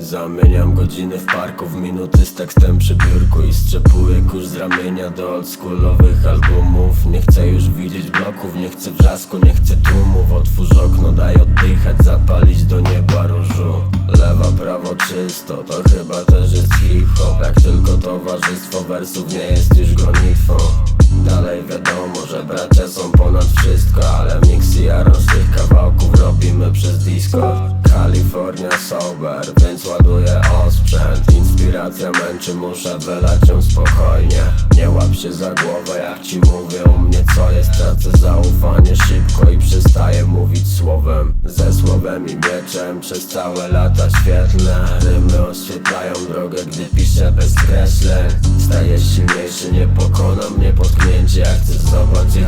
Zamieniam godziny w parku w minuty z tekstem przy biurku I strzepuję kurz z ramienia do oldschoolowych albumów. Nie chcę już widzieć bloków, nie chcę wrzasku, nie chcę tłumów. Otwórz okno, daj oddychać, zapalić do nieba różu. Lewa, prawo czysto, to chyba też jest hip-hop. Jak tylko towarzystwo wersów nie jest już gonitwą. Dalej wiadomo, że bracia są ponad wszystko Ale mix i aranż tych kawałków robimy przez Discord Kalifornia sober, więc ładuję osprzęt. Inspiracja męczy, muszę wylać ją spokojnie. Nie łap się za głowę, jak ci mówią mnie co jest. Tracę zaufanie szybko i przestaję mówić słowem. Ze słowem i mieczem przez całe lata świetlne. Rymy oświetlają drogę, gdy piszę bez Stajesz silniejszy, nie pokona mnie potknięcie. Jak chcesz zobaczyć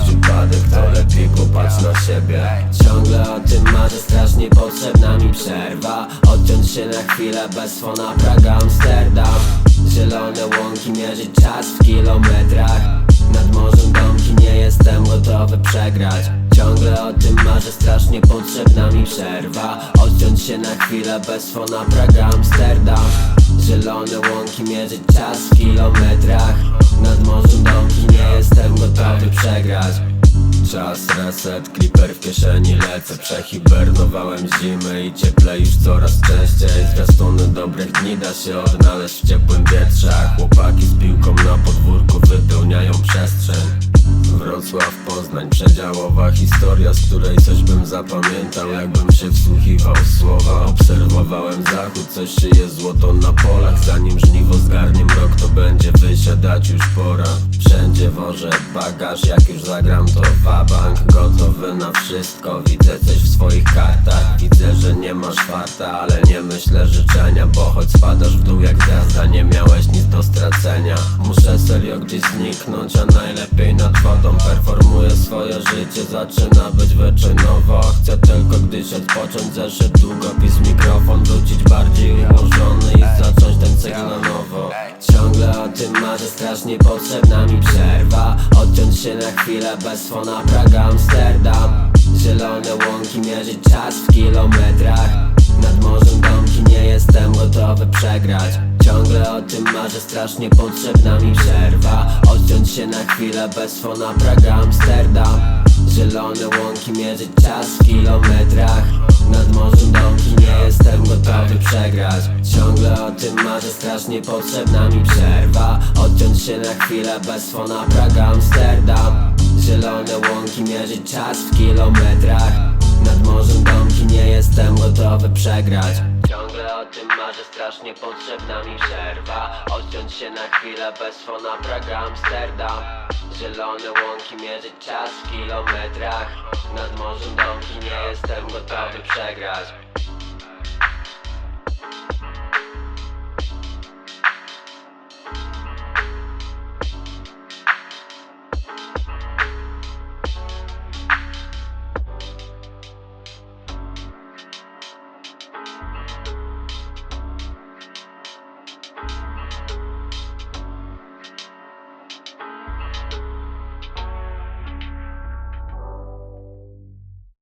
Się na chwilę, bez fona Praga, Amsterdam. Zielone łąki, mierzyć czas w kilometrach. Nad morzem domki, nie jestem gotowy przegrać. Ciągle o tym marzę, strasznie potrzebna mi przerwa. Odciąć się na chwilę, bez fona Praga, Amsterdam. Zielone łąki, mierzyć czas w kilometrach. Nad morzem domki, nie jestem gotowy przegrać Czas reset, clipper w kieszeni lecę. Przehibernowałem zimy i cieple już coraz częściej. Zwiastuny dobrych dni da się odnaleźć w ciepłym wietrze Chłopaki z piłką na podwórku wypełniają przestrzeń. Wrocław, Poznań, przedziałowa historia, z której coś bym zapamiętał Jakbym się wsłuchiwał w słowa. Obserwowałem zachód, coś szyje złoto na polach Zanim wysiadać już pora. Wszędzie wożę bagaż, jak już zagram to wabank Gotowy na wszystko, widzę coś w swoich kartach Widzę, że nie masz farta, ale nie myślę życzenia Bo choć spadasz w dół jak gwiazda, nie miałeś nic do stracenia. Muszę serio gdzieś zniknąć, a najlepiej nad wodą Performuję swoje życie, zaczyna być wyczynowo Chcę tylko gdyś odpocząć, zeszyt, długopis, mikrofon Wrócić bardziej ułożony i zacząć ten cykl na nowo Tym marzę, strasznie potrzebna mi przerwa. Odciąć się na chwilę, bez fona Praga, Amsterdam. Zielone łąki, mierzyć czas w kilometrach. Nad morzem domki, nie jestem gotowy przegrać. Ciągle o tym marzę, strasznie potrzebna mi przerwa. Odciąć się na chwilę, bez fona Praga, Amsterdam. Zielone łąki, mierzyć czas w kilometrach. Nad morzem domki, nie jestem gotowy przegrać. Ciągle o tym marzę, strasznie potrzebna mi przerwa Się na chwilę, bez fona Praga, Amsterdam. Zielone łąki, mierzyć czas w kilometrach. Nad morzem domki, nie jestem gotowy przegrać. Ciągle o tym marzę, strasznie potrzebna mi przerwa. Odciąć się na chwilę, bez fona Praga, Amsterdam. Zielone łąki, mierzyć czas w kilometrach. Nad morzem domki, nie jestem gotowy przegrać